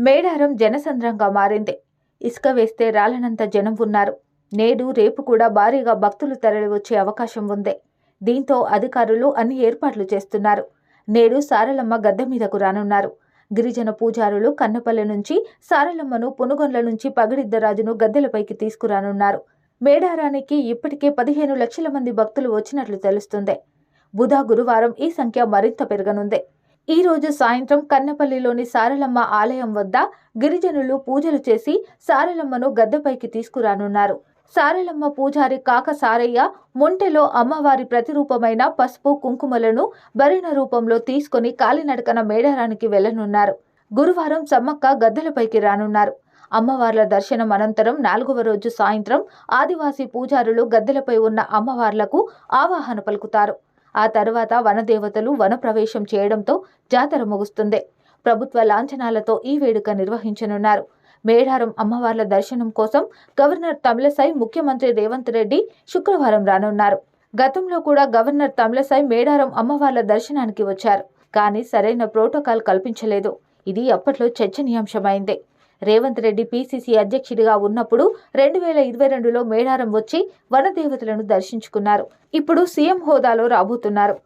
మేడారం జనసంద్రంగా మారింది. ఇసుక వేస్తే రాలనంత జనం ఉన్నారు. నేడు రేపు కూడా భారీగా భక్తులు తరలివచ్చే అవకాశం ఉంది. దీంతో అధికారులు అన్ని ఏర్పాట్లు చేస్తున్నారు. నేడు సారలమ్మ గద్దె మీదకు రానున్నారు. గిరిజన పూజారులు కన్నపల్లె నుంచి సారలమ్మను పునుగొండ్ల నుంచి పగడిద్దరాజును గద్దెలపైకి తీసుకురానున్నారు. మేడారానికి ఇప్పటికే పదిహేను లక్షల మంది భక్తులు వచ్చినట్లు తెలుస్తుంది. బుధ గురువారం ఈ సంఖ్య మరింత పెరగనుంది. ఈ రోజు సాయంత్రం కన్నపల్లిలోని సారలమ్మ ఆలయం వద్ద గిరిజనులు పూజలు చేసి సారలమ్మను గద్దెపైకి తీసుకురానున్నారు. సారలమ్మ పూజారి కాక సారయ్య మొంటెలో అమ్మవారి ప్రతిరూపమైన పసుపు కుంకుమలను భరిణ రూపంలో తీసుకొని కాలినడకన మేడారానికి వెళ్ళనున్నారు గురువారం సమ్మక్క గద్దెలపైకి రానున్నారు. అమ్మవార్ల దర్శనం అనంతరం నాలుగవ రోజు సాయంత్రం ఆదివాసీ పూజారులు గద్దెలపై ఉన్న అమ్మవార్లకు ఆవాహన పలుకుతారు. ఆ తర్వాత వనదేవతలు వనప్రవేశం చేయడంతో జాతర ముగుస్తుంది. ప్రభుత్వ లాంఛనాలతో ఈ వేడుక నిర్వహించనున్నారు. మేడారం అమ్మవార్ల దర్శనం కోసం గవర్నర్ తమిళసై ముఖ్యమంత్రి రేవంత్ రెడ్డి శుక్రవారం రానున్నారు. గతంలో కూడా గవర్నర్ తమిళసై మేడారం అమ్మవార్ల దర్శనానికి వచ్చారు. కానీ సరైన ప్రోటోకాల్ కల్పించలేదు. ఇది అప్పట్లో చర్చనీయాంశమైంది. రేవంత్ రెడ్డి పీసీసీ అధ్యక్షుడిగా ఉన్నప్పుడు రెండు వేల ఇరవై రెండులో మేడారం వచ్చి వనదేవతలను దర్శించుకున్నారు. ఇప్పుడు సీఎం హోదాలో రాబోతున్నారు.